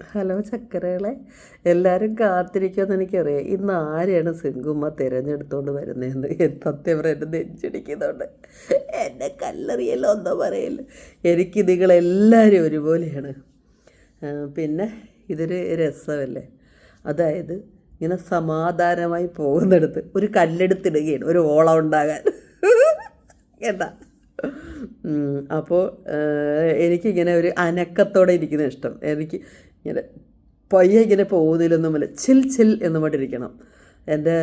Hello ചക്കരകളെ എല്ലാവരും കാത്തിരിക്കുമെന്ന് എനിക്കറിയാം. ഇന്ന് ആരെയാണ് സിങ്കുമ്മ തിരഞ്ഞെടുത്തോണ്ട് വരുന്നതെന്ന്? സത്യം പറയാം എന്റെ നെഞ്ചിടിക്കുന്നുണ്ട്. എന്നെ കല്ലെറിയല്ലോ ഒന്നോ പറയല്ലോ എനിക്ക് നിങ്ങളെല്ലാവരും ഒരുപോലെയാണ്. പിന്നെ ഇതൊരു രസമല്ലേ? അതായത് ഇങ്ങനെ സമാധാനമായി പോകുന്നിടത്ത് ഒരു കല്ലെടുത്തിടുകയാണ് ഒരു ഓളം ഉണ്ടാകാൻ. ഉം, അപ്പോൾ എനിക്കിങ്ങനെ ഒരു അനക്കത്തോടെ ഇരിക്കുന്ന ഇഷ്ടം. എനിക്ക് ഇങ്ങനെ പയ്യെ ഇങ്ങനെ അല്ല ചിൽ ചിൽ എന്ന് പറഞ്ഞിരിക്കണം എന്റെ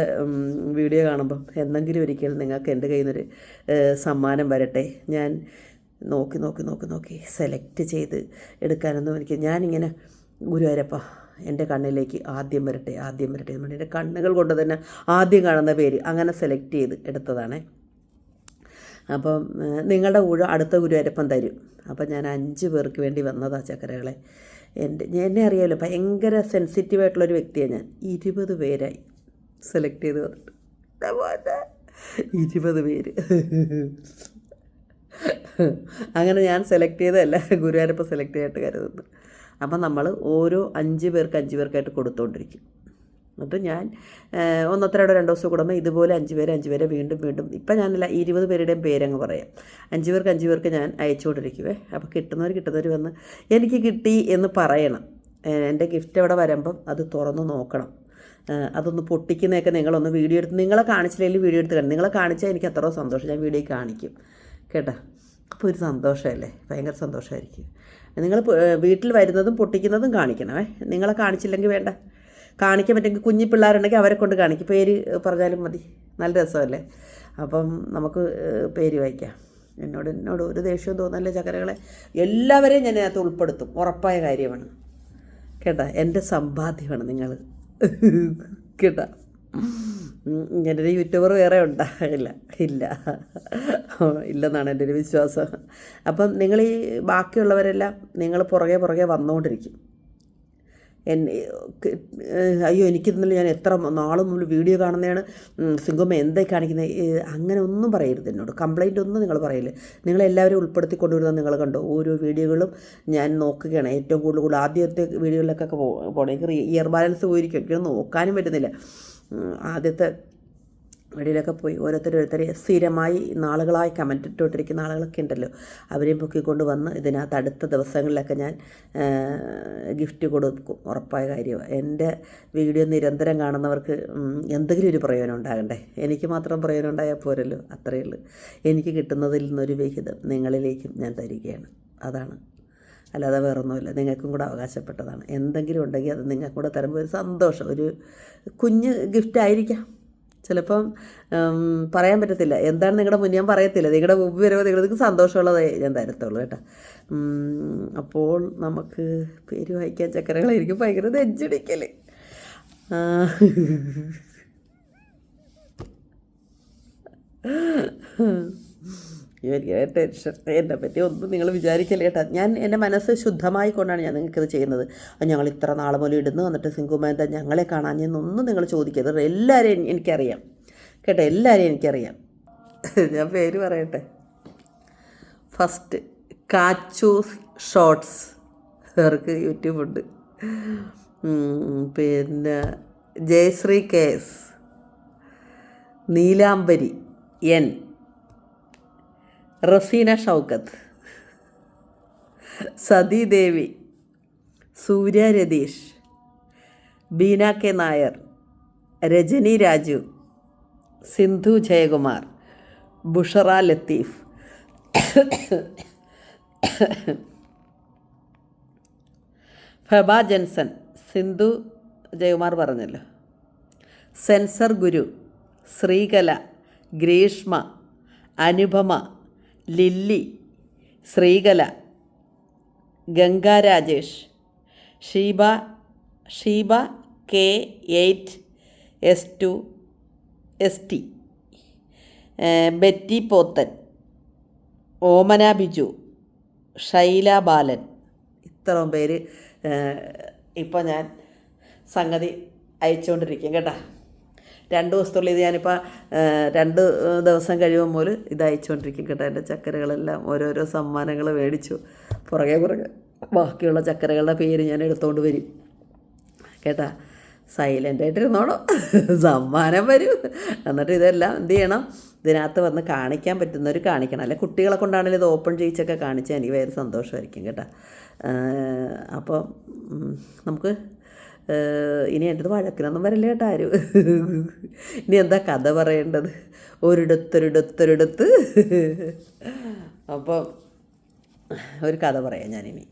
വീഡിയോ കാണുമ്പം എന്തെങ്കിലും ഒരിക്കൽ നിങ്ങൾക്ക് എന്റെ കയ്യിൽ നിന്നൊരു സമ്മാനം വരട്ടെ. ഞാൻ നോക്കി നോക്കി നോക്കി നോക്കി സെലക്ട് ചെയ്ത് എടുക്കാനൊന്നും എനിക്ക് ഞാനിങ്ങനെ ഗുരുവായൂരപ്പ എന്റെ കണ്ണിലേക്ക് ആദ്യം വരട്ടെ ആദ്യം വരട്ടെ എന്ന് പറഞ്ഞാൽ എന്റെ കണ്ണുകൾ കൊണ്ട് തന്നെ ആദ്യം കാണുന്ന പേര് അങ്ങനെ സെലക്ട് ചെയ്ത് എടുത്തതാണ്. അപ്പം നിങ്ങളുടെ കൂടെ അടുത്ത ഗുരുവായൂരപ്പൻ തരും. അപ്പം ഞാൻ അഞ്ച് പേർക്ക് വേണ്ടി വന്നതാ ചക്കരകളെ. എന്റെ എന്നെ അറിയാമല്ലോ ഭയങ്കര സെൻസിറ്റീവ് ആയിട്ടുള്ളൊരു വ്യക്തിയാണ് ഞാൻ. ഇരുപത് പേരായി സെലക്ട് ചെയ്ത് വന്നിട്ട്. ഇരുപത് പേര്. അങ്ങനെ ഞാൻ സെലക്ട് ചെയ്തതല്ല ഗുരുവായൂരപ്പൻ സെലക്ട് ചെയ്തിട്ട് കരുതുന്നു. അപ്പം നമ്മൾ ഓരോ അഞ്ച് പേർക്ക് അഞ്ച് പേർക്കായിട്ട് കൊടുത്തുകൊണ്ടിരിക്കും എന്നിട്ട് ഞാൻ ഒന്നൊത്തരയുടെ രണ്ട് ദിവസം കൂടുമ്പോൾ ഇതുപോലെ അഞ്ച് പേര് അഞ്ച് പേരെ വീണ്ടും വീണ്ടും ഇപ്പം ഞാനല്ല ഇരുപത് പേരുടെയും പേരങ്ങ് പറയാം. അഞ്ച് പേർക്ക് അഞ്ച് പേർക്ക് ഞാൻ അയച്ചുകൊണ്ടിരിക്കുവേ അപ്പോൾ കിട്ടുന്നവർ കിട്ടുന്നവർ വന്ന് എനിക്ക് കിട്ടി എന്ന് പറയണം. എന്റെ ഗിഫ്റ്റ് അവിടെ വരുമ്പം അത് തുറന്ന് നോക്കണം. അതൊന്ന് പൊട്ടിക്കുന്നതൊക്കെ നിങ്ങളൊന്ന് വീഡിയോ എടുത്ത് നിങ്ങളെ കാണിച്ചില്ലെങ്കിൽ വീഡിയോ എടുത്ത് കാണും നിങ്ങളെ കാണിച്ചാൽ എനിക്ക് അത്ര സന്തോഷം. ഞാൻ വീഡിയോ കാണിക്കും. കേട്ടോ? അപ്പോൾ ഒരു സന്തോഷമല്ലേ? ഭയങ്കര സന്തോഷമായിരിക്കും. നിങ്ങൾ വീട്ടിൽ വരുന്നതും പൊട്ടിക്കുന്നതും കാണിക്കണമേ. നിങ്ങളെ കാണിച്ചില്ലെങ്കിൽ വേണ്ട. കാണിക്കാൻ പറ്റുമെങ്കിൽ കുഞ്ഞു പിള്ളേരുണ്ടെങ്കിൽ അവരെ കൊണ്ട് കാണിക്കും. പേര് പറഞ്ഞാലും മതി. നല്ല രസമല്ലേ? അപ്പം നമുക്ക് പേര് വായിക്കാം. എന്നോട് എന്നോട് ഒരു ദേഷ്യവും തോന്നല്ലേ ചക്കരകളെ എല്ലാവരെയും ഞാൻ അതിനകത്ത് ഉൾപ്പെടുത്തും. ഉറപ്പായ കാര്യമാണ്. കേട്ടാ? എന്റെ സമ്പാദ്യമാണ് നിങ്ങൾ. കേട്ടാ? ഇങ്ങനെ ഇങ്ങനൊരു യൂട്യൂബർ വേറെ ഉണ്ടാ ഇല്ല ഇല്ല. ഇല്ലെന്നാണ് എന്റെ ഒരു വിശ്വാസം. അപ്പം നിങ്ങൾ ഈ ബാക്കിയുള്ളവരെല്ലാം നിങ്ങൾ പുറകെ പുറകെ വന്നുകൊണ്ടിരിക്കും. അയ്യോ എനിക്കിന്നലെ ഞാൻ എത്ര നാളും മുമ്പ് വീഡിയോ കാണുന്നതാണ്. സിംഗമ്മ എന്തായി കാണിക്കുന്നത് അങ്ങനെ ഒന്നും പറയരുത് എന്നോട്. കംപ്ലൈന്റ് ഒന്നും നിങ്ങൾ പറയില്ല നിങ്ങളെല്ലാവരും ഉൾപ്പെടുത്തി കൊണ്ടുവരുന്നത് നിങ്ങൾ കണ്ടോ? ഓരോ വീഡിയോകളും ഞാൻ നോക്കുകയാണ്. ഏറ്റവും കൂടുതൽ കൂടുതൽ ആദ്യത്തെ വീഡിയോകളിലൊക്കെ പോകണം എനിക്ക് ഇയർ ബാലൻസ് പോയിരിക്കും. എനിക്കൊന്നും നോക്കാനും പറ്റുന്നില്ല. ആദ്യത്തെ വെളിയിലൊക്കെ പോയി ഓരോരുത്തരോരുത്തരെ സ്ഥിരമായി നാളുകളായി കമന്റ് ഇട്ടുകൊണ്ടിരിക്കുന്ന ആളുകളൊക്കെ ഉണ്ടല്ലോ. അവരെയും പൊക്കിക്കൊണ്ട് വന്ന് ഇതിനകത്ത് അടുത്ത ദിവസങ്ങളിലൊക്കെ ഞാൻ ഗിഫ്റ്റ് കൊടുക്കും. ഉറപ്പായ കാര്യമാണ് എന്റെ വീഡിയോ നിരന്തരം കാണുന്നവർക്ക് എന്തെങ്കിലും ഒരു പ്രയോജനം ഉണ്ടാകണ്ടേ? എനിക്ക് മാത്രം പ്രയോജനം ഉണ്ടായാൽ പോരല്ലോ. അത്രയേ ഉള്ളൂ. എനിക്ക് കിട്ടുന്നതിൽ നിന്നൊരു വിഹിതം നിങ്ങളിലേക്കും ഞാൻ തരികയാണ്. അതാണ്. അല്ലാതെ വേറൊന്നുമില്ല. നിങ്ങൾക്കും കൂടെ അവകാശപ്പെട്ടതാണ്. എന്തെങ്കിലും ഉണ്ടെങ്കിൽ അത് നിങ്ങൾക്കും കൂടെ തരുമ്പോൾ ഒരു സന്തോഷം. ഒരു കുഞ്ഞ് ഗിഫ്റ്റ് ആയിരിക്കാം ചിലപ്പം പറയാൻ പറ്റത്തില്ല. എന്താണ് നിങ്ങളുടെ മുന്നേ ഞാൻ പറയത്തില്ല. നിങ്ങളുടെ മുമ്പ് വരുമ്പോൾ നിങ്ങൾക്ക് സന്തോഷമുള്ളതേ ഞാൻ തരത്തുള്ളൂ കേട്ടോ. അപ്പോൾ നമുക്ക് പേര് വായിക്കാൻ ചക്കരകളായിരിക്കും ഭയങ്കര നെഞ്ചിടിക്കൽ ആ. എനിക്ക് ടെൻഷൻ എന്നെ പറ്റി ഒന്നും നിങ്ങൾ വിചാരിക്കല്ലേ കേട്ടോ. ഞാൻ എന്റെ മനസ്സ് ശുദ്ധമായി കൊണ്ടാണ് ഞാൻ നിങ്ങൾക്കിത് ചെയ്യുന്നത്. ഞങ്ങൾ ഇത്ര നാളെ മുതൽ ഇടുന്നു. എന്നിട്ട് സിംഗുമേന്ത ഞങ്ങളെ ഞങ്ങളെ ഞാനൊന്നും നിങ്ങൾ ചോദിക്കരുത്. എല്ലാവരെയും എനിക്കറിയാം. കേട്ടോ എല്ലാവരെയും എനിക്കറിയാം. ഞാൻ പേര് പറയട്ടെ. ഫസ്റ്റ് കാച്ചൂസ് ഷോർട്സ് അവർക്ക് യൂട്യൂബുണ്ട് പിന്നെ Jayasree case. Neelambari N. Razeena Shoukath Sathidevi Surya Ratheesh Beena K Nair Rajani Raju Sindhu Jayakumar Bushra Latheef. ഫബ Jenson Sindhu Jayakumar പറഞ്ഞല്ലോ. Censor Guru Sreekala Greeshma Anupama Lilly Sreekala Gangarajesh Sheeba Sheeba K eight S two S T. Betty Pothan Omana Biju Shaila Balan. ഇത്രയും പേര് ഇപ്പോൾ ഞാൻ സംഗതി അയച്ചുകൊണ്ടിരിക്കും കേട്ടോ. രണ്ട് ദിവസത്തുള്ളിൽ ഇത് ഞാനിപ്പോൾ രണ്ട് ദിവസം കഴിയുമ്പോൾ ഇത് അയച്ചുകൊണ്ടിരിക്കും കേട്ടോ എന്റെ ചക്കരകളെല്ലാം. ഓരോരോ സമ്മാനങ്ങൾ മേടിച്ചു. പുറകെ പുറകെ ബാക്കിയുള്ള ചക്കരകളുടെ പേര് ഞാൻ എടുത്തുകൊണ്ട് വരും. കേട്ടാ? സൈലന്റ് ആയിട്ടിരുന്നോണം സമ്മാനം വരും. എന്നിട്ട് ഇതെല്ലാം എന്ത് ചെയ്യണം? ഇതിനകത്ത് വന്ന് കാണിക്കാൻ പറ്റുന്നവർ കാണിക്കണം. അല്ലെ കുട്ടികളെ കൊണ്ടാണെങ്കിലും ഇത് ഓപ്പൺ ചെയ്യിച്ചൊക്കെ കാണിച്ചാൽ എനിക്ക് വേറെ സന്തോഷമായിരിക്കും കേട്ടോ. അപ്പോൾ നമുക്ക് ഇനി എന്റെ വഴക്കിനൊന്നും വരല്ലേ കേട്ടോ ആരും. ഇനി എന്താ കഥ പറയേണ്ടത്? ഒരിടത്തൊരിടത്തൊരിടത്ത്. അപ്പോൾ ഒരു കഥ പറയാം ഞാനിനി.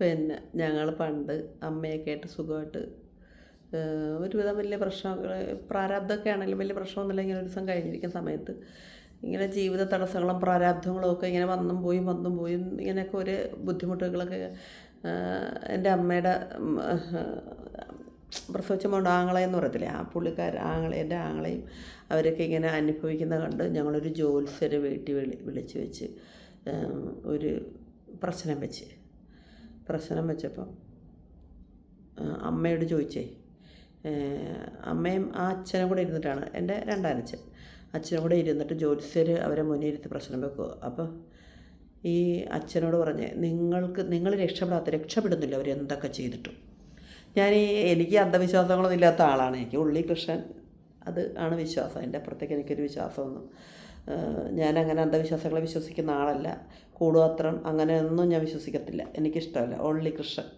പിന്നെ ഞങ്ങൾ പണ്ട് അമ്മയൊക്കെ ആയിട്ട് സുഖമായിട്ട് ഒരുവിധം വലിയ പ്രശ്നങ്ങൾ പ്രാരാബ്ദമൊക്കെ ആണെങ്കിലും വലിയ പ്രശ്നമൊന്നുമില്ല. ഇങ്ങനെ ഒരു ദിവസം കഴിഞ്ഞിരിക്കുന്ന സമയത്ത് ഇങ്ങനെ ജീവിത തടസ്സങ്ങളും പ്രാരാബ്ധങ്ങളും ഒക്കെ ഇങ്ങനെ വന്നും പോയും വന്നും പോയും ഇങ്ങനെയൊക്കെ ഒരു ബുദ്ധിമുട്ടുകളൊക്കെ എന്റെ അമ്മയുടെ പ്രസവിച്ച മോണ്ട് ആങ്ങളെന്ന് പറയത്തില്ലേ ആ പുള്ളിക്കാർ ആങ്ങളെ എന്റെ ആങ്ങളെയും അവരൊക്കെ ഇങ്ങനെ അനുഭവിക്കുന്ന കണ്ട് ഞങ്ങളൊരു ജോത്സ്യരെ വീട്ടിൽ വിളി വിളിച്ച് വെച്ച് ഒരു പ്രശ്നം വെച്ച് പ്രശ്നം വെച്ചപ്പം അമ്മയോട് ചോദിച്ചേ അമ്മയും ആ അച്ഛനും കൂടെ ഇരുന്നിട്ടാണ് എന്റെ രണ്ടാനച്ഛൻ അച്ഛനും കൂടെ ഇരുന്നിട്ട് ജ്യോത്സ്യർ അവരെ മുന്നിൽ ഇരുത്തി പ്രശ്നം വെക്കുക. അപ്പോൾ ഈ അച്ഛനോട് പറഞ്ഞ് നിങ്ങൾക്ക് നിങ്ങൾ രക്ഷപ്പെടാത്ത രക്ഷപ്പെടുന്നില്ല അവർ എന്തൊക്കെ ചെയ്തിട്ടും. ഞാൻ ഈ എനിക്ക് അന്ധവിശ്വാസങ്ങളൊന്നും ഇല്ലാത്ത ആളാണ്. എനിക്ക് ഉള്ളി കൃഷ്ണൻ അത് ആണ് വിശ്വാസം. എന്റെ അപ്പുറത്തേക്ക് എനിക്കൊരു വിശ്വാസമൊന്നും ഞാൻ അങ്ങനെ അന്ധവിശ്വാസങ്ങളെ വിശ്വസിക്കുന്ന ആളല്ല. കൂടുപാത്രം അങ്ങനെയൊന്നും ഞാൻ വിശ്വസിക്കത്തില്ല. എനിക്കിഷ്ടമല്ല. ഓൺലി കൃഷ്ണൻ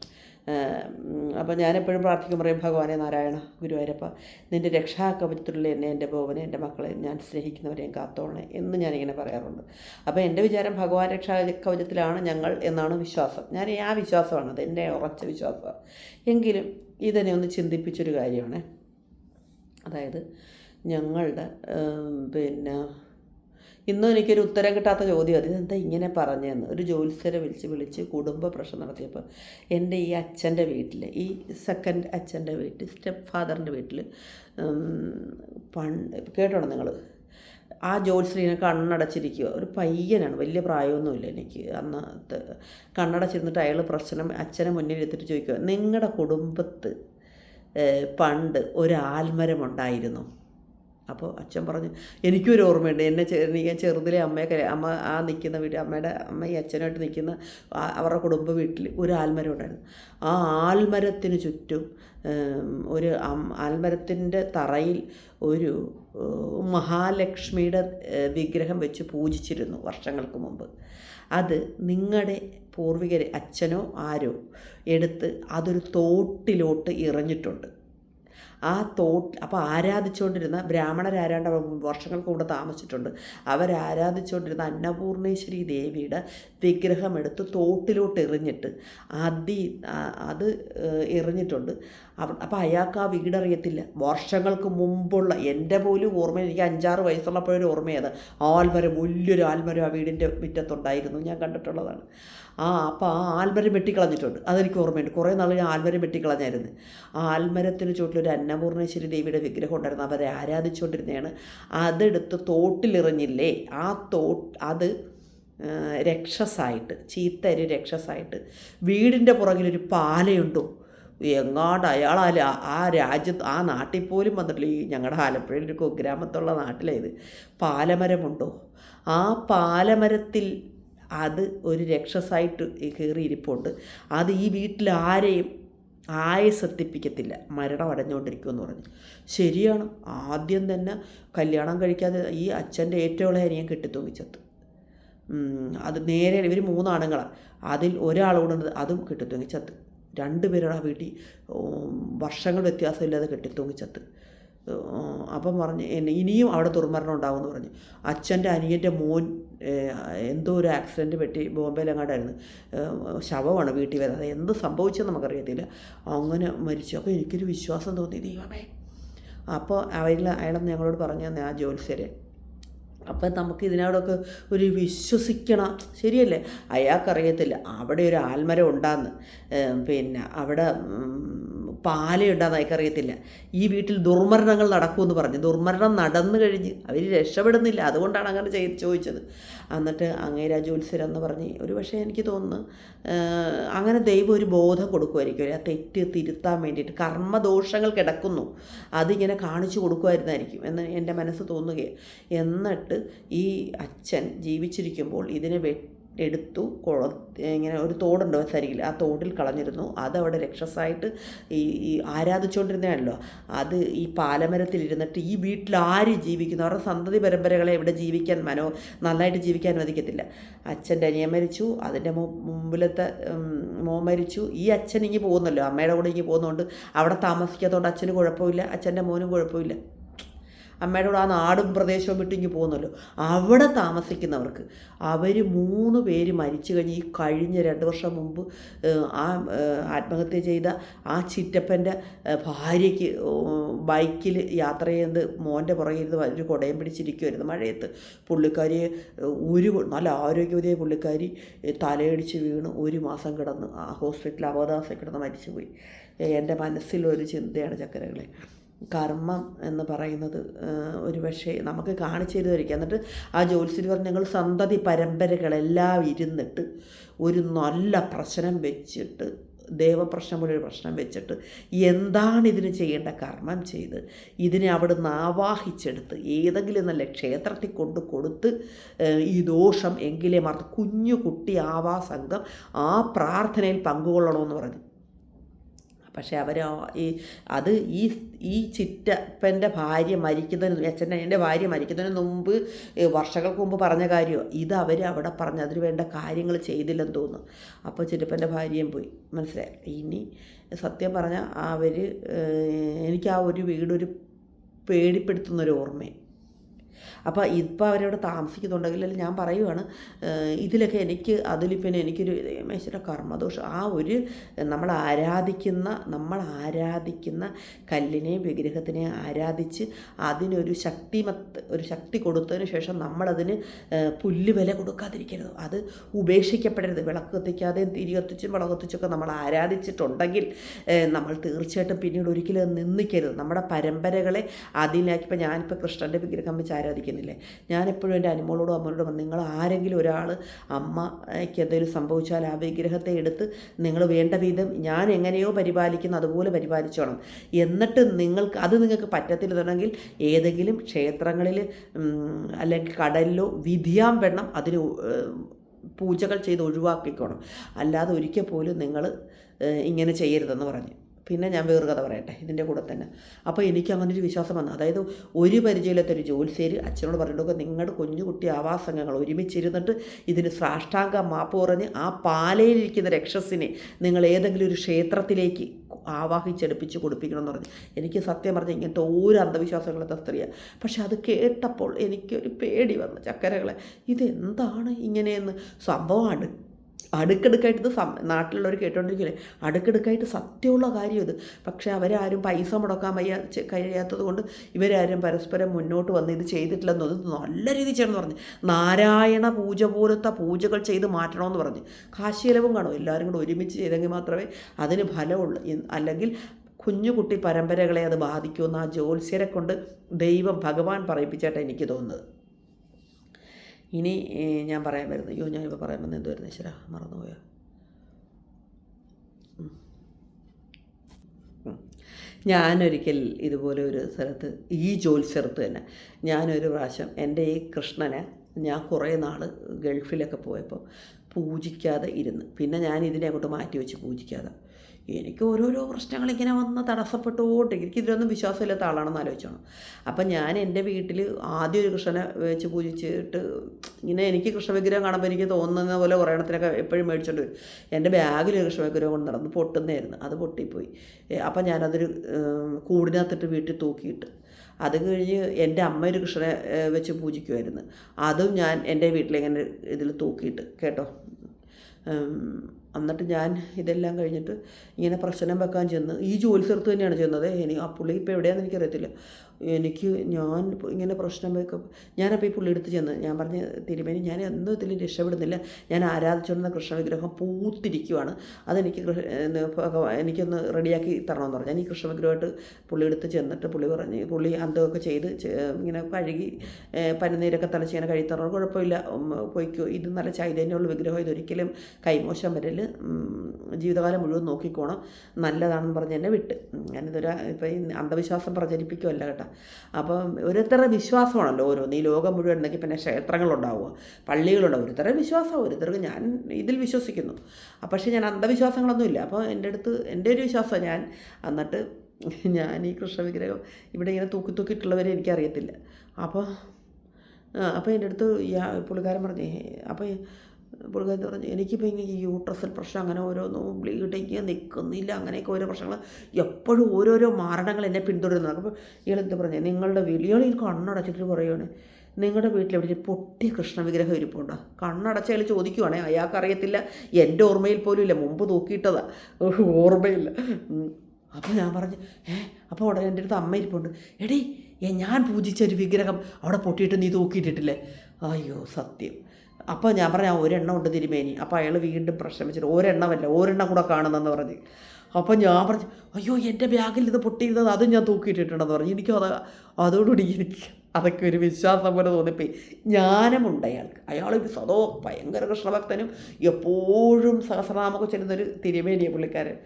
അപ്പോൾ ഞാനെപ്പോഴും പ്രാർത്ഥിക്കും പറയും ഭഗവാനെ നാരായണ ഗുരുവായൂരപ്പ നിന്റെ രക്ഷാകവചത്തിലുള്ള എന്നെ എന്റെ ഭവനെ എന്റെ മക്കളെ ഞാൻ സ്നേഹിക്കുന്നവരെയും കാത്തോളണേ എന്ന് ഞാനിങ്ങനെ പറയാറുണ്ട്. അപ്പോൾ എന്റെ വിചാരം ഭഗവാൻ രക്ഷാ കവചത്തിലാണ് ഞങ്ങൾ എന്നാണ് വിശ്വാസം. ഞാൻ ആ വിശ്വാസമാണ് അത് എന്റെ ഉറച്ച വിശ്വാസമാണ്. എങ്കിലും ഇതെന്നെ ഒന്ന് ചിന്തിപ്പിച്ചൊരു കാര്യമാണ്. അതായത് ഞങ്ങളുടെ പിന്നെ ഇന്നും എനിക്കൊരു ഉത്തരം കിട്ടാത്ത ചോദ്യം. അത് ഇതെന്താ ഇങ്ങനെ പറഞ്ഞതെന്ന് ഒരു ജോത്സ്യരെ വിളിച്ച് വിളിച്ച് കുടുംബ പ്രശ്നം നടത്തിയപ്പോൾ എന്റെ ഈ അച്ഛന്റെ വീട്ടിൽ ഈ സെക്കൻഡ് അച്ഛന്റെ വീട്ടിൽ സ്റ്റെപ്പ് ഫാദറിന്റെ വീട്ടിൽ പണ്ട് കേട്ടോണം നിങ്ങൾ ആ ജോത്സ്യനെ കണ്ണടച്ചിരിക്കുക ഒരു പയ്യനാണ്. വലിയ പ്രായമൊന്നുമില്ല എനിക്ക്. അന്നത്തെ കണ്ണടച്ചിരുന്നിട്ട് അയാൾ പ്രശ്നം അച്ഛനെ മുന്നിൽ എടുത്തിട്ട് ചോദിക്കുക നിങ്ങളുടെ കുടുംബത്ത് പണ്ട് ഒരു ആൽമരമുണ്ടായിരുന്നു. അപ്പോൾ അച്ഛൻ പറഞ്ഞു എനിക്കൊരു ഓർമ്മയുണ്ട്. എന്നെ എനിക്ക് ചെറുതിലെ അമ്മയൊക്കെ അമ്മ ആ നിൽക്കുന്ന വീട്ടിൽ അമ്മയുടെ അമ്മ ഈ അച്ഛനായിട്ട് നിൽക്കുന്ന അവരുടെ കുടുംബ വീട്ടിൽ ഒരു ആൽമരം ഉണ്ടായിരുന്നു. ആ ആൽമരത്തിന് ചുറ്റും ഒരു ആൽമരത്തിന്റെ തറയിൽ ഒരു മഹാലക്ഷ്മിയുടെ വിഗ്രഹം വെച്ച് പൂജിച്ചിരുന്നു വർഷങ്ങൾക്ക് മുമ്പ്. അത് നിങ്ങളുടെ പൂർവികരെ അച്ഛനോ ആരോ എടുത്ത് അതൊരു തോട്ടിലോട്ട് എറിഞ്ഞിട്ടുണ്ട് ആ തോട്ട് അപ്പോൾ ആരാധിച്ചുകൊണ്ടിരുന്ന ബ്രാഹ്മണരാരാണ്ട് വർഷങ്ങൾക്ക് കൂടെ താമസിച്ചിട്ടുണ്ട്. അവരാരാധിച്ചുകൊണ്ടിരുന്ന അന്നപൂർണേശ്വരി ദേവിയുടെ വിഗ്രഹം എടുത്ത് തോട്ടിലോട്ട് എറിഞ്ഞിട്ട് അതി അത് എറിഞ്ഞിട്ടുണ്ട്. അപ്പം അപ്പോൾ അയാൾക്ക് ആ വീടറിയത്തില്ല വർഷങ്ങൾക്ക് മുമ്പുള്ള എന്റെ പോലും ഓർമ്മ എനിക്ക് അഞ്ചാറ് വയസ്സുള്ളപ്പോഴൊരു ഓർമ്മയത് ആൽമരം വലിയൊരു ആൽമരം ആ വീടിന്റെ മുറ്റത്തുണ്ടായിരുന്നു. ഞാൻ കണ്ടിട്ടുള്ളതാണ്. ആ അപ്പോൾ ആ ആൽമരം വെട്ടിക്കളഞ്ഞിട്ടുണ്ട്. അതെനിക്ക് ഓർമ്മയുണ്ട്. കുറേ നാൾ ഞാൻ ആൽമരം വെട്ടിക്കളഞ്ഞായിരുന്നു. ആ ആൽമരത്തിന് ചുവട്ടിലൊരു അന്നപൂർണേശ്വരി ദേവിയുടെ വിഗ്രഹം ഉണ്ടായിരുന്നു. അവരെ ആരാധിച്ചുകൊണ്ടിരുന്നതാണ്. അതെടുത്ത് തോട്ടിലെറിഞ്ഞില്ലേ? ആ തോ അത് രക്ഷസായിട്ട് രക്ഷസായിട്ട് ചീത്തരി രക്ഷസായിട്ട് വീടിന്റെ പുറകിലൊരു പാലയുണ്ടോ? എങ്ങാണ്ട് അയാൾ ആ രാജ്യത്ത് ആ നാട്ടിൽ പോലും വന്നിട്ടില്ല. ഈ ഞങ്ങളുടെ ആലപ്പുഴയിൽ ഒരു കുഗ്രാമത്തുള്ള നാട്ടിലേത് പാലമരമുണ്ടോ? ആ പാലമരത്തിൽ അത് ഒരു രക്ഷസായിട്ട് കയറിയിരിപ്പുണ്ട്. അത് ഈ വീട്ടിൽ ആരെയും ആയസെത്തിപ്പിക്കത്തില്ല മരണം അടഞ്ഞുകൊണ്ടിരിക്കുമെന്ന് പറഞ്ഞു. ശരിയാണ്. ആദ്യം തന്നെ കല്യാണം കഴിക്കാതെ ഈ അച്ഛന്റെ ഏറ്റവും ഇളയ അനിയൻ കെട്ടിത്തൂങ്ങിച്ചത്ത് അത് നേരെ ഇവർ മൂന്നാണുങ്ങളാണ് അതിൽ ഒരാളോട് അതും കെട്ടിത്തൂങ്ങിച്ചത്ത് രണ്ടുപേരുടെ ആ വീട്ടിൽ വർഷങ്ങൾ വ്യത്യാസമില്ലാതെ കെട്ടിത്തൂങ്ങിച്ചത്ത് അപ്പം പറഞ്ഞ് ഇനിയും അവിടെ ദുർമരണം ഉണ്ടാകുമെന്ന് പറഞ്ഞു. അച്ഛന്റെ അനിയന്റെ മോൻ എന്തോ ഒരു ആക്സിഡന്റ് പറ്റി ബോംബെയിലെങ്ങാണ്ടായിരുന്നു. ശവമാണ് വീട്ടിൽ വരുന്നത്. എന്ത് സംഭവിച്ചെന്ന് നമുക്കറിയത്തില്ല. അങ്ങനെ മരിച്ചു. അപ്പോൾ എനിക്കൊരു വിശ്വാസം തോന്നി ദൈവമേ. അപ്പോൾ അവരിൽ അയാളെന്ന് ഞങ്ങളോട് പറഞ്ഞു തന്നെ ആ ജോത്സ്യരെ അപ്പം നമുക്ക് ഇതിനോടൊക്കെ ഒരു വിശ്വസിക്കണം. ശരിയല്ലേ? അയാൾക്കറിയത്തില്ല. അവിടെ ഒരു ആൽമരം ഉണ്ടാന്ന്. പിന്നെ അവിടെ ഉം, പാലയുണ്ടാന്ന് എനിക്കറിയത്തില്ല ഈ വീട്ടിൽ ദുർമരണങ്ങൾ നടക്കുമെന്ന് പറഞ്ഞു. ദുർമരണം നടന്നു കഴിഞ്ഞ് അവർ രക്ഷപ്പെടുന്നില്ല. അതുകൊണ്ടാണ് അങ്ങനെ ചെയ്ത് ചോദിച്ചത്. എന്നിട്ട് അങ്ങേരാ എന്ന് പറഞ്ഞ് ഒരു പക്ഷേ എനിക്ക് തോന്നുന്നു അങ്ങനെ ദൈവം ഒരു ബോധം കൊടുക്കുമായിരിക്കും ആ തെറ്റ് തിരുത്താൻ വേണ്ടിയിട്ട്. കർമ്മദോഷങ്ങൾ കിടക്കുന്നു. അതിങ്ങനെ കാണിച്ചു കൊടുക്കുമായിരുന്നായിരിക്കും എന്ന് എന്റെ മനസ്സ് തോന്നുകയാണ്. എന്നിട്ട് ഈ അച്ഛൻ ജീവിച്ചിരിക്കുമ്പോൾ ഇതിനെ വെ എടുത്തു കുള ഇങ്ങനെ ഒരു തോടുണ്ട് സരിയിൽ ആ തോടിൽ കളഞ്ഞിരുന്നു. അതവിടെ രക്ഷസായിട്ട് ഈ ഈ ആരാധിച്ചുകൊണ്ടിരുന്നതാണല്ലോ. അത് ഈ പാലമരത്തിലിരുന്നിട്ട് ഈ വീട്ടിൽ ആര് ജീവിക്കുന്നു? അവരുടെ സന്തതി പരമ്പരകളെ ഇവിടെ ജീവിക്കാൻ മനോ നന്നായിട്ട് ജീവിക്കാൻ അനുവദിക്കത്തില്ല. അച്ഛന്റെ അനിയൻ മരിച്ചു അതിന്റെ മുമ്പിലത്തെ മോ മരിച്ചു. ഈ അച്ഛൻ ഇങ്ങ് പോകുന്നല്ലോ അമ്മയുടെ കൂടെ ഇങ്ങ് പോകുന്നതുകൊണ്ട് അവിടെ താമസിക്കാത്തതുകൊണ്ട് അച്ഛന് കുഴപ്പമില്ല അച്ഛന്റെ മോനും കുഴപ്പമില്ല. അമ്മയുടെ കൂടെ ആ നാടും പ്രദേശവും വിട്ട് ഇങ്ങ് പോകുന്നല്ലോ. അവിടെ താമസിക്കുന്നവർക്ക് അവർ മൂന്ന് പേര് മരിച്ചു കഴിഞ്ഞ് ഈ കഴിഞ്ഞ രണ്ട് വർഷം മുമ്പ് ആ ആത്മഹത്യ ചെയ്ത ആ ചിറ്റപ്പന്റെ ഭാര്യയ്ക്ക് ബൈക്കിൽ യാത്ര ചെയ്ത് മോന്റെ പുറകിൽ ഇരുന്ന് ഒരു കുടയും പിടിച്ചിരിക്കുമായിരുന്നു മഴയത്ത്. പുള്ളിക്കാരിയെ ഒരു നല്ല ആരോഗ്യവതിയായ പുള്ളിക്കാരി തലയടിച്ച് വീണ് ഒരു മാസം കിടന്ന് ആ ഹോസ്പിറ്റലിൽ അബോധാവസ്ഥ കിടന്ന് മരിച്ചുപോയി. എന്റെ മനസ്സിലൊരു ചിന്തയാണ് ചക്കരകളെ. കർമ്മം എന്ന് പറയുന്നത് ഒരു പക്ഷേ നമുക്ക് കാണിച്ചു തരുമായിരിക്കും. എന്നിട്ട് ആ ജ്യോത്സ്യർ പറഞ്ഞ് ഞങ്ങൾ സന്തതി പരമ്പരകളെല്ലാം ഇരുന്നിട്ട് ഒരു നല്ല പ്രശ്നം വെച്ചിട്ട് ദേവപ്രശ്നം പോലെ ഒരു പ്രശ്നം വെച്ചിട്ട് എന്താണ് ഇതിന് ചെയ്യേണ്ട കർമ്മം ചെയ്ത് ഇതിനെ അവിടുന്ന് ആവാഹിച്ചെടുത്ത് ഏതെങ്കിലും നല്ല ക്ഷേത്രത്തിൽ കൊണ്ട് കൊടുത്ത് ഈ ദോഷം എങ്കിലേ മറത്ത് കുഞ്ഞു കുട്ടി ആവാ ആ പ്രാർത്ഥനയിൽ പങ്കുകൊള്ളണമെന്ന് പറഞ്ഞു. പക്ഷേ അവർ ഈ അത് ഈ ഈ ചിറ്റപ്പന്റെ ഭാര്യ മരിക്കുന്നതിന് അച്ഛന്റെ ഭാര്യ മരിക്കുന്നതിന് മുമ്പ് വർഷങ്ങൾക്ക് മുമ്പ് പറഞ്ഞ കാര്യമോ ഇത് അവർ അവിടെ പറഞ്ഞ് അതിന് വേണ്ട കാര്യങ്ങൾ ചെയ്തില്ലെന്ന് തോന്നുന്നു. അപ്പോൾ ചിറ്റപ്പന്റെ ഭാര്യയും പോയി. മനസ്സിലായി? ഇനി സത്യം പറഞ്ഞാൽ അവർ എനിക്ക് ആ ഒരു വീടൊരു പേടിപ്പെടുത്തുന്നൊരു ഓർമ്മയും അപ്പോൾ ഇപ്പോൾ അവരവിടെ താമസിക്കുന്നുണ്ടെങ്കിൽ ഞാൻ പറയുവാണ് ഇതിലൊക്കെ എനിക്ക് അതിൽ പിന്നെ എനിക്കൊരു മേശയുടെ കർമ്മദോഷം ആ ഒരു നമ്മൾ ആരാധിക്കുന്ന നമ്മൾ ആരാധിക്കുന്ന കല്ലിനെയും വിഗ്രഹത്തിനെയും ആരാധിച്ച് അതിനൊരു ശക്തിമത്ത് ഒരു ശക്തി കൊടുത്തതിന് ശേഷം നമ്മളതിന് പുല്ല് വില കൊടുക്കാതിരിക്കരുത്. അത് ഉപേക്ഷിക്കപ്പെടരുത്. വിളക്ക് കത്തിക്കാതെയും തിരി കത്തിച്ചും വിളക്ക് കത്തിച്ചൊക്കെ നമ്മൾ ആരാധിച്ചിട്ടുണ്ടെങ്കിൽ നമ്മൾ തീർച്ചയായിട്ടും പിന്നീട് ഒരിക്കലും നിന്നിക്കരുത് നമ്മുടെ പരമ്പരകളെ അതിലേക്ക് ഇപ്പം ഞാനിപ്പോൾ കൃഷ്ണന്റെ വിഗ്രഹം വെച്ച് ആരാധിക്കുന്നില്ലേ ഞാനെപ്പോഴും എന്റെ അനുമോളോടും അമ്മയോടും പറഞ്ഞു, നിങ്ങൾ ആരെങ്കിലും ഒരാൾ അമ്മയ്ക്ക് എന്തെങ്കിലും സംഭവിച്ചാൽ ആ വിഗ്രഹത്തെ എടുത്ത് നിങ്ങൾ വേണ്ട വിധം ഞാൻ എങ്ങനെയോ പരിപാലിക്കുന്നു അതുപോലെ പരിപാലിച്ചോണം. എന്നിട്ട് നിങ്ങൾക്ക് അത് നിങ്ങൾക്ക് പറ്റത്തില്ലെന്നുണ്ടെങ്കിൽ ഏതെങ്കിലും ക്ഷേത്രങ്ങളിൽ അല്ലെങ്കിൽ കടലിലോ വിധിയാൻ വെണ്ണം അതിന് പൂജകൾ ചെയ്ത് ഒഴിവാക്കിക്കോണം. അല്ലാതെ ഒരിക്കൽ പോലും നിങ്ങൾ ഇങ്ങനെ ചെയ്യരുതെന്ന് പറഞ്ഞു. പിന്നെ ഞാൻ വേറൊരു കഥ പറയട്ടെ ഇതിന്റെ കൂടെ തന്നെ. അപ്പോൾ എനിക്ക് അങ്ങനെ ഒരു വിശ്വാസം വന്നു. അതായത് ഒരു പരിചയമില്ലാത്ത ഒരു ജോത്സ്യർ അച്ഛനോട് പറഞ്ഞിട്ടൊക്കെ നിങ്ങളുടെ കുഞ്ഞുകുട്ടി ആവാസംഗങ്ങൾ ഒരുമിച്ചിരുന്നിട്ട് ഇതിന് സാഷ്ടാംഗ മാപ്പ് പറഞ്ഞ് ആ പാലയിലിരിക്കുന്ന രക്ഷസിനെ നിങ്ങൾ ഏതെങ്കിലും ഒരു ക്ഷേത്രത്തിലേക്ക് ആവാഹിച്ചെടുപ്പിച്ച് കൊടുപ്പിക്കണമെന്ന് പറഞ്ഞു. എനിക്ക് സത്യം പറഞ്ഞാൽ ഇങ്ങനത്തെ ഒരു അന്ധവിശ്വാസങ്ങളത്തെ സ്ത്രീയാണ് പക്ഷെ അത് കേട്ടപ്പോൾ എനിക്കൊരു പേടി വന്നു. ചക്കരകളെ ഇതെന്താണ് ഇങ്ങനെയെന്ന്? സംഭവം അടു അടുക്കടുക്കായിട്ട് ഇത് നാട്ടിലുള്ളവർ കേട്ടോണ്ടിരിക്കില്ലേ? അടുക്കടുക്കായിട്ട് സത്യമുള്ള കാര്യം ഇത്. പക്ഷേ അവരാരും പൈസ മുടക്കാൻ വയ്യ കഴിയാത്തത് കൊണ്ട് ഇവരാരും പരസ്പരം മുന്നോട്ട് വന്ന് ഇത് ചെയ്തിട്ടില്ലെന്ന് ഇത് നല്ല രീതിയിൽ ചെയ്യണമെന്ന് പറഞ്ഞു. നാരായണ പൂജ പോലത്തെ പൂജകൾ ചെയ്ത് മാറ്റണമെന്ന് പറഞ്ഞു. കാശിയിലവും കാണും. എല്ലാവരും കൂടെ ഒരുമിച്ച് ചെയ്തെങ്കിൽ മാത്രമേ അതിന് ഫലമുള്ളൂ. അല്ലെങ്കിൽ കുഞ്ഞുകുട്ടി പരമ്പരകളെ അത് ബാധിക്കുമെന്ന് ആ ജ്യോത്സ്യരെ കൊണ്ട് ദൈവം ഭഗവാൻ പറയിപ്പിച്ചായിട്ടാണ് എനിക്ക് തോന്നുന്നത്. ഇനി ഞാൻ പറയാൻ വരുന്നത് അയ്യോ ഞാനിപ്പോൾ പറയാൻ വന്നത് എന്തുവായിരുന്നു ഈശ്വര? മറന്നുപോയോ. ഞാനൊരിക്കൽ ഇതുപോലെ ഒരു സ്ഥലത്ത് ഈ ജോത്സ്യർത്ത് തന്നെ ഞാനൊരു പ്രാവശ്യം എന്റെ ഈ കൃഷ്ണനെ ഞാൻ കുറേ നാൾ ഗൾഫിലൊക്കെ പോയപ്പോൾ പൂജിക്കാതെ ഇരുന്ന് പിന്നെ ഞാൻ ഇതിനെ അങ്ങോട്ട് മാറ്റി വെച്ച് പൂജിക്കാതെ. എനിക്ക് ഓരോരോ പ്രശ്നങ്ങൾ ഇങ്ങനെ വന്ന് തടസ്സപ്പെട്ടുകൊണ്ട് എനിക്ക് ഇതിലൊന്നും വിശ്വാസമില്ലാത്ത ആളാണെന്ന് ആലോചിച്ചോണം അപ്പം ഞാൻ എന്റെ വീട്ടിൽ ആദ്യം ഒരു കൃഷ്ണനെ വെച്ച് പൂജിച്ചിട്ട് ഇങ്ങനെ എനിക്ക് കൃഷ്ണ വിഗ്രഹം കാണുമ്പോൾ എനിക്ക് തോന്നുന്ന പോലെ കുറേ എപ്പോഴും മേടിച്ചോണ്ട് വരും. എന്റെ ബാഗിൽ ഒരു കൃഷ്ണ വിഗ്രഹം കൊണ്ട് നടന്ന് പൊട്ടുന്നതായിരുന്നു. അത് പൊട്ടിപ്പോയി. അപ്പം ഞാനതൊരു കൂടിനകത്തിട്ട് വീട്ടിൽ തൂക്കിയിട്ട് അത് കഴിഞ്ഞ് എന്റെ അമ്മ ഒരു കൃഷ്ണനെ വെച്ച് പൂജിക്കുമായിരുന്നു അതും ഞാൻ എന്റെ വീട്ടിലിങ്ങനെ ഇതിൽ തൂക്കിയിട്ട് കേട്ടോ. എന്നിട്ട് ഞാൻ ഇതെല്ലാം കഴിഞ്ഞിട്ട് ഇങ്ങനെ പ്രശ്നം വെക്കാൻ ചെന്ന് ഈ ജോലി സ്ഥലത്ത് തന്നെയാണ് ചെന്നത്. ഇനി ആ പുള്ളി ഇപ്പോൾ എവിടെയാണെന്ന് എനിക്കറിയത്തില്ല. എനിക്ക് ഞാൻ ഇങ്ങനെ പ്രശ്നം വെക്കും ഞാനപ്പോൾ ഈ പുള്ളി എടുത്ത് ചെന്ന് ഞാൻ പറഞ്ഞ് തിരുമേനി ഞാൻ എന്നും ഇതിലും രക്ഷപ്പെടുന്നില്ല. ഞാൻ ആരാധിച്ചുകൊണ്ടിരുന്ന കൃഷ്ണ വിഗ്രഹം പൂത്തിരിക്കുവാണ്. അതെനിക്ക് എനിക്കൊന്ന് റെഡിയാക്കി തരണമെന്ന് പറഞ്ഞു. ഞാൻ ഈ കൃഷ്ണ വിഗ്രഹമായിട്ട് പുള്ളി എടുത്ത് ചെന്നിട്ട് പുള്ളി പറഞ്ഞ് പുള്ളി അന്തമൊക്കെ ചെയ്ത് ഇങ്ങനെ കഴുകി പനിനീരൊക്കെ തലച്ച് ഇങ്ങനെ കഴുകി തരണം. കുഴപ്പമില്ല. പോയിക്കോ. ഇത് നല്ല ചൈതന്യമുള്ള വിഗ്രഹം. ഇതൊരിക്കലും കൈമോശം വരൽ ഉം, ജീവിതകാലം മുഴുവൻ നോക്കിക്കോണം. നല്ലതാണെന്ന് പറഞ്ഞ് എന്നെ വിട്ട്. ഞാനിതൊരു ഇപ്പം ഈ അന്ധവിശ്വാസം പ്രചരിപ്പിക്കുമല്ല കേട്ടോ. അപ്പം ഓരോരുത്തരുടെ വിശ്വാസമാണല്ലോ ഓരോന്ന്. ഈ ലോകം മുഴുവൻ ഉണ്ടെങ്കിൽ പിന്നെ ക്ഷേത്രങ്ങളുണ്ടാവുക പള്ളികളുണ്ടാവും ഒരുത്തരം വിശ്വാസം ഒരുത്തർക്ക് ഞാൻ ഇതിൽ വിശ്വസിക്കുന്നു. പക്ഷേ ഞാൻ അന്ധവിശ്വാസങ്ങളൊന്നുമില്ല അപ്പോൾ എന്റെ അടുത്ത് എന്റെ ഒരു വിശ്വാസം ഞാൻ. എന്നിട്ട് ഞാൻ ഈ കൃഷ്ണ വിഗ്രഹം ഇവിടെ ഇങ്ങനെ തൂക്കി തൂക്കിയിട്ടുള്ളവരെ എനിക്കറിയത്തില്ല. അപ്പോൾ അപ്പോൾ എന്റെ അടുത്ത് പുള്ളിക്കാരൻ പറഞ്ഞു അപ്പോൾ പുള്ളിക്കാരൻ പറഞ്ഞു എനിക്കിപ്പോൾ ഇങ്ങനെ യൂട്രസിൽ പ്രശ്നം അങ്ങനെ ഓരോന്നും ബ്ലീഡിങ് നിൽക്കുന്നില്ല അങ്ങനെയൊക്കെ ഓരോ പ്രശ്നങ്ങൾ എപ്പോഴും ഓരോരോ മാരണങ്ങൾ എന്നെ പിന്തുടരുന്നു. അപ്പോൾ ഇയാളെന്ത് പറഞ്ഞു നിങ്ങളുടെ വിളികളിൽ കണ്ണടച്ചിട്ട് പറയുകയാണ് നിങ്ങളുടെ വീട്ടിൽ എവിടെ പൊട്ടിയ കൃഷ്ണ വിഗ്രഹം ഇരിപ്പുണ്ടോ? കണ്ണടച്ച അയാൾ ചോദിക്കുവാണേ അയാൾക്കറിയത്തില്ല എന്റെ ഓർമ്മയിൽ പോലും ഇല്ല മുമ്പ് തൂക്കിയിട്ടതാ. ഓർമ്മയില്ല. അപ്പോൾ ഞാൻ പറഞ്ഞു ഏ അപ്പോൾ ഉടനെ എന്റെ അടുത്ത് അമ്മ ഇരിപ്പുണ്ട്. എടീ ഞാൻ പൂജിച്ച ഒരു വിഗ്രഹം അവിടെ പൊട്ടിയിട്ട് നീ തൂക്കിയിട്ടിട്ടില്ലേ? അയ്യോ സത്യം. അപ്പോൾ ഞാൻ പറഞ്ഞു ഒരെണ്ണം ഉണ്ട് തിരുമേനി. അപ്പോൾ അയാൾ വീണ്ടും പ്രശ്നം ഒരെണ്ണമല്ല ഒരെണ്ണം കൂടെ കാണുന്നെന്ന് പറഞ്ഞ്. അപ്പോൾ ഞാൻ പറഞ്ഞു അയ്യോ എന്റെ ബാഗിൽ ഇത് പൊട്ടിയിരുന്നത് അതും ഞാൻ തൂക്കിയിട്ടിട്ടുണ്ടെന്ന് പറഞ്ഞു. എനിക്കും അത് അതോടുകൂടി എനിക്ക് അതൊക്കെ ഒരു വിശ്വാസം പോലെ തോന്നിപ്പോയി. ജ്ഞാനമുണ്ട് അയാൾക്ക്. അയാൾ ഒരു സദോ ഭയങ്കര കൃഷ്ണഭക്തനും എപ്പോഴും സഹസ്രനാമൊക്കെ ചെല്ലുന്നൊരു തിരുമേനിയ പുള്ളിക്കാരൻ.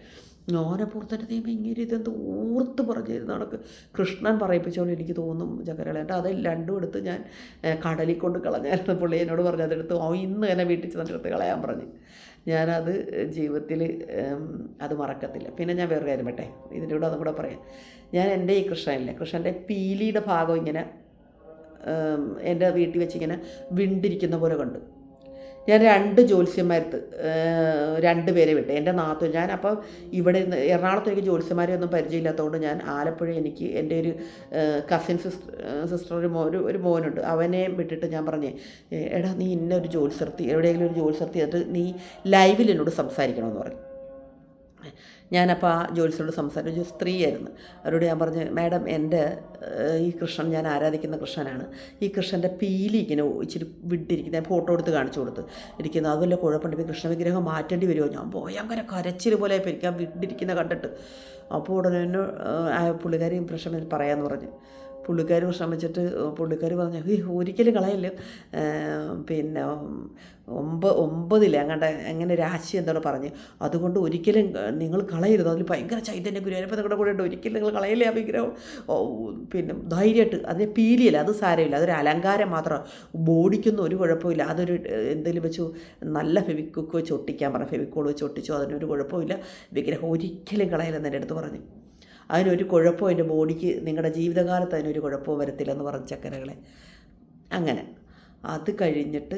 തന്നെ ദൈവം ഇങ്ങനെ ഇതെന്ത് ഓർത്ത് പറഞ്ഞിരുന്ന കണക്ക് കൃഷ്ണൻ പറയിപ്പിച്ചോണ്ട് എനിക്ക് തോന്നും ചക്കരകളേട്ട അത് രണ്ടും എടുത്ത് ഞാൻ കടലിൽ കൊണ്ട് കളഞ്ഞായിരുന്നു പുള്ളി എന്നോട് പറഞ്ഞു അതെടുത്ത് ഓ ഇന്ന് തന്നെ വീട്ടിൽ ചെന്നിട്ട് കളയാൻ പറഞ്ഞു. ഞാനത് ജീവിതത്തിൽ അത് മറക്കത്തില്ല. പിന്നെ ഞാൻ വേറെ കാര്യം പറ്റേ ഇതിന്റെ കൂടെ അതും കൂടെ പറയാം. ഞാൻ എന്റെ ഈ കൃഷ്ണനില്ല കൃഷ്ണന്റെ പീലിയുടെ ഭാഗം ഇങ്ങനെ എന്റെ വീട്ടിൽ വെച്ചിങ്ങനെ വിണ്ടിരിക്കുന്ന പോലെ കണ്ടു. ഞാൻ രണ്ട് ജ്യോത്സ്യന്മാരത്ത് രണ്ട് പേരെ വിട്ടു. എന്റെ നാത്തു ഞാൻ അപ്പോൾ ഇവിടെ നിന്ന് എറണാകുളത്ത് എനിക്ക് ജ്യോത്സ്യന്മാരെ ഒന്നും പരിചയമില്ലാത്തതുകൊണ്ട് ഞാൻ ആലപ്പുഴ എനിക്ക് എന്റെ ഒരു കസിൻ സിസ്റ്റർ സിസ്റ്റർ ഒരു മോ ഒരു ഒരു മോനുണ്ട്. അവനെ വിട്ടിട്ട് ഞാൻ പറഞ്ഞേ എടാ നീ ഇന്ന ഒരു ജ്യോത്സർത്തി എവിടെയെങ്കിലും ഒരു ജ്യോത്സർത്തി അത് നീ ലൈവിൽ എന്നോട് സംസാരിക്കണമെന്ന് പറഞ്ഞു. ഞാനപ്പോൾ ആ ജോലിസോട് സംസാരിച്ചു സ്ത്രീയായിരുന്നു. അവരോട് ഞാൻ പറഞ്ഞു മാഡം എന്റെ ഈ കൃഷ്ണൻ ഞാൻ ആരാധിക്കുന്ന കൃഷ്ണനാണ്. ഈ കൃഷ്ണന്റെ പീലി ഇങ്ങനെ ഇച്ചിരി വിട്ടിരിക്കുന്ന. ഫോട്ടോ എടുത്ത് കാണിച്ചു കൊടുത്ത്. ഇരിക്കുന്നത് അതുപോലെ കുഴപ്പമുണ്ട്. ഇപ്പോൾ കൃഷ്ണ വിഗ്രഹം മാറ്റേണ്ടി വരുമോ ഞാൻ ഭയങ്കര കരച്ചിൽ പോലെ ഇപ്പോൾ എനിക്ക് ആ വിട്ടിരിക്കുന്ന കണ്ടിട്ട്. അപ്പോൾ ഉടനെ പുള്ളിക്കാരി പ്രശ്നം പറയാമെന്ന് പറഞ്ഞു. പുള്ളിക്കാർ ശ്രമിച്ചിട്ട് പുള്ളിക്കാർ പറഞ്ഞു ഹേ ഒരിക്കലും കളയല്ല? പിന്നെ ഒമ്പ ഒമ്പതിലെ അങ്ങോട്ട് അങ്ങനെ രാശി എന്താണ് പറഞ്ഞ്. അതുകൊണ്ട് ഒരിക്കലും നിങ്ങൾ കളയരുത്. അതിൽ ഭയങ്കര ചൈതന്യ ഗുരുവായൂരപ്പം നിങ്ങളുടെ കൂടെ ഉണ്ട്. ഒരിക്കലും നിങ്ങൾ കളയില്ല ആ വിഗ്രഹം? പിന്നെ ധൈര്യമായിട്ട് അതിനെ പീലിയല്ല അത് സാരമില്ല. അതൊരു അലങ്കാരം മാത്രം. ബോഡിക്കൊന്നും ഒരു കുഴപ്പമില്ല. അതൊരു എന്തെങ്കിലും വെച്ചു നല്ല ഫെവിക്കുക്ക് വെച്ച് ഒട്ടിക്കാൻ പറഞ്ഞു. ഫെവിക്കോൾ വെച്ച് ഒട്ടിച്ചു. അതിനൊരു കുഴപ്പമില്ല. വിഗ്രഹം ഒരിക്കലും കളയില്ലെന്ന് എന്റെ അടുത്ത് പറഞ്ഞു. അതിനൊരു കുഴപ്പവും എന്റെ ബോഡിക്ക് നിങ്ങളുടെ ജീവിതകാലത്ത് അതിനൊരു കുഴപ്പവും വരത്തില്ലെന്ന് പറഞ്ഞ ചക്കരകളെ. അങ്ങനെ. അത് കഴിഞ്ഞിട്ട്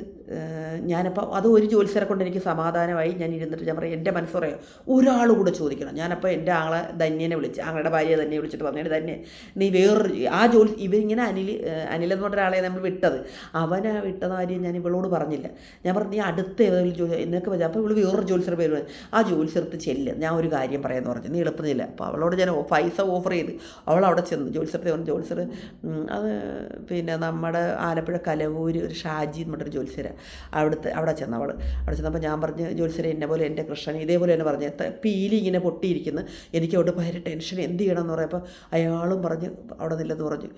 ഞാനപ്പോൾ അത് ഒരു ജോലിസ്ഥരെ കൊണ്ട് എനിക്ക് സമാധാനമായി ഞാൻ ഇരുന്നിട്ട് ഞാൻ പറയും എന്റെ മനസ്സ് പറയാം ഒരാൾ കൂടെ ചോദിക്കണം. ഞാനപ്പോൾ എന്റെ ആളെ ധന്യനെ വിളിച്ച് ആളുടെ ഭാര്യയെ തന്നെ വിളിച്ചിട്ട് പറഞ്ഞു ധന്യ നീ വേറൊരു ആ ജോലി ഇവരിങ്ങനെ അനിൽ അനിലെന്ന് എന്ന് പറഞ്ഞ ഒരാളെ നമ്മൾ വിട്ടത്. അവനെ വിട്ട കാര്യം ഞാൻ ഇവളോട് പറഞ്ഞില്ല. ഞാൻ പറഞ്ഞു നീ അടുത്ത ഏതെങ്കിലും ജോലി എന്നൊക്കെ പറഞ്ഞു അപ്പോൾ ഇവൾ വേറൊരു ജോലിസ്ഥര പേര് ആ ജോലിസ്ഥലത്ത് ചെല്ല് ഞാൻ ഒരു കാര്യം പറയാമെന്ന് പറഞ്ഞു നീ എളുപ്പത്തില്ല അപ്പോൾ അവളോട് ഞാൻ പൈസ ഓഫർ ചെയ്ത് അവൾ അവിടെ ചെന്ന് ജോലിസ്ഥലത്ത് പറഞ്ഞു ജോലിസ്ഥർ അത് പിന്നെ നമ്മുടെ ആലപ്പുഴ കലവൂര് ഒരു ഷാജി എന്ന് പറഞ്ഞൊരു ജോലിസ്ഥര അവിടുത്തെ അവിടെ ചെന്നവൾ അവിടെ ചെന്നപ്പോൾ ഞാൻ പറഞ്ഞ് ജോലിസ്ഥര എന്നെ പോലെ എന്റെ കൃഷ്ണൻ ഇതേപോലെ തന്നെ പറഞ്ഞു "ത- പീലി ഇങ്ങനെ പൊട്ടിയിരിക്കുന്നു. എനിക്ക് അവിടെ ഭയങ്കര ടെൻഷൻ എന്ത് ചെയ്യണം എന്ന് പറയുമ്പോൾ അയാളും പറഞ്ഞ് അവിടെ നില്ലെന്ന് പറഞ്ഞു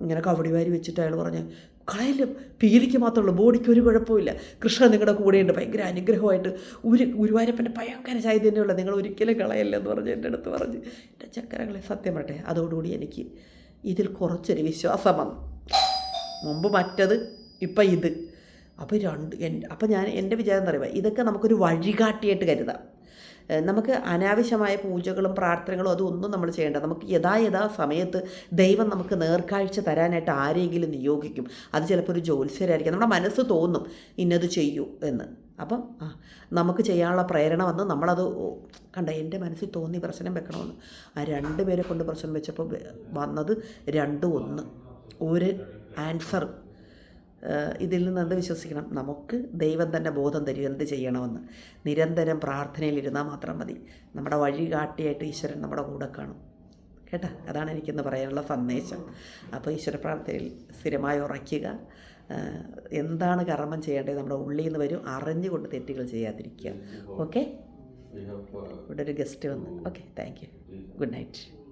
ഇങ്ങനെ കവടി വാരി വെച്ചിട്ട് അയാൾ പറഞ്ഞു കളയിലും പീലിക്ക് മാത്രമേ ഉള്ളൂ ബോഡിക്ക് ഒരു കുഴപ്പമില്ല കൃഷ്ണൻ നിങ്ങളുടെ കൂടെയുണ്ട് ഭയങ്കര അനുഗ്രഹമായിട്ട്. ഒരു ഗുരുവായൂരപ്പന്റെ ഭയങ്കര ചൈതന്യമുള്ള നിങ്ങൾ ഒരിക്കലും കളയല്ലെന്ന് പറഞ്ഞ് എന്റെ അടുത്ത് പറഞ്ഞ്. എന്റെ ചക്കരകളെ സത്യം പറട്ടെ അതോടുകൂടി എനിക്ക് ഇതിൽ കുറച്ചൊരു വിശ്വാസം വന്നു. മുമ്പ് മറ്റത് ഇപ്പം ഇത്. അപ്പോൾ രണ്ട് അപ്പോൾ ഞാൻ എന്റെ വിചാരം എന്താ പറയുക? ഇതൊക്കെ നമുക്കൊരു വഴികാട്ടിയായിട്ട് കരുതാം. നമുക്ക് അനാവശ്യമായ പൂജകളും പ്രാർത്ഥനകളും അതൊന്നും നമ്മൾ ചെയ്യേണ്ട. നമുക്ക് യഥാ യഥാ സമയത്ത് ദൈവം നമുക്ക് നേർക്കാഴ്ച തരാനായിട്ട് ആരെങ്കിലും നിയോഗിക്കും. അത് ചിലപ്പോൾ ഒരു ജ്യോത്സ്യരായിരിക്കും. നമ്മുടെ മനസ്സ് തോന്നും ഇന്നത് ചെയ്യൂ എന്ന്. അപ്പം ആ നമുക്ക് ചെയ്യാനുള്ള പ്രേരണ വന്ന് നമ്മളത് കണ്ട എന്റെ മനസ്സിൽ തോന്നി പ്രശ്നം വെക്കണമെന്ന്. ആ രണ്ട് പേരെ കൊണ്ട് പ്രശ്നം വെച്ചപ്പോൾ വന്നത് രണ്ട് ഒന്ന്. ഒരു ആൻസർ ഇതിൽ നിന്ന് എന്ത് വിശ്വസിക്കണം? നമുക്ക് ദൈവം തന്നെ ബോധം തരും. എന്ത് ചെയ്യണമെന്ന്? നിരന്തരം പ്രാർത്ഥനയിലിരുന്നാൽ മാത്രം മതി. നമ്മുടെ വഴി കാട്ടിയായിട്ട് ഈശ്വരൻ നമ്മുടെ കൂടെ കാണും. കേട്ടോ? അതാണ് എനിക്കിന്ന് പറയാനുള്ള സന്ദേശം. അപ്പോൾ ഈശ്വര പ്രാർത്ഥനയിൽ സ്ഥിരമായി ഉറയ്ക്കുക. എന്താണ് കർമ്മം ചെയ്യേണ്ടത്? നമ്മുടെ ഉള്ളിൽ നിന്ന് വരും. അറിഞ്ഞുകൊണ്ട് തെറ്റുകൾ ചെയ്യാതിരിക്കുക. ഓക്കെ? ഇവിടെ ഒരു ഗസ്റ്റ് വന്ന്. Okay thank you. Good night.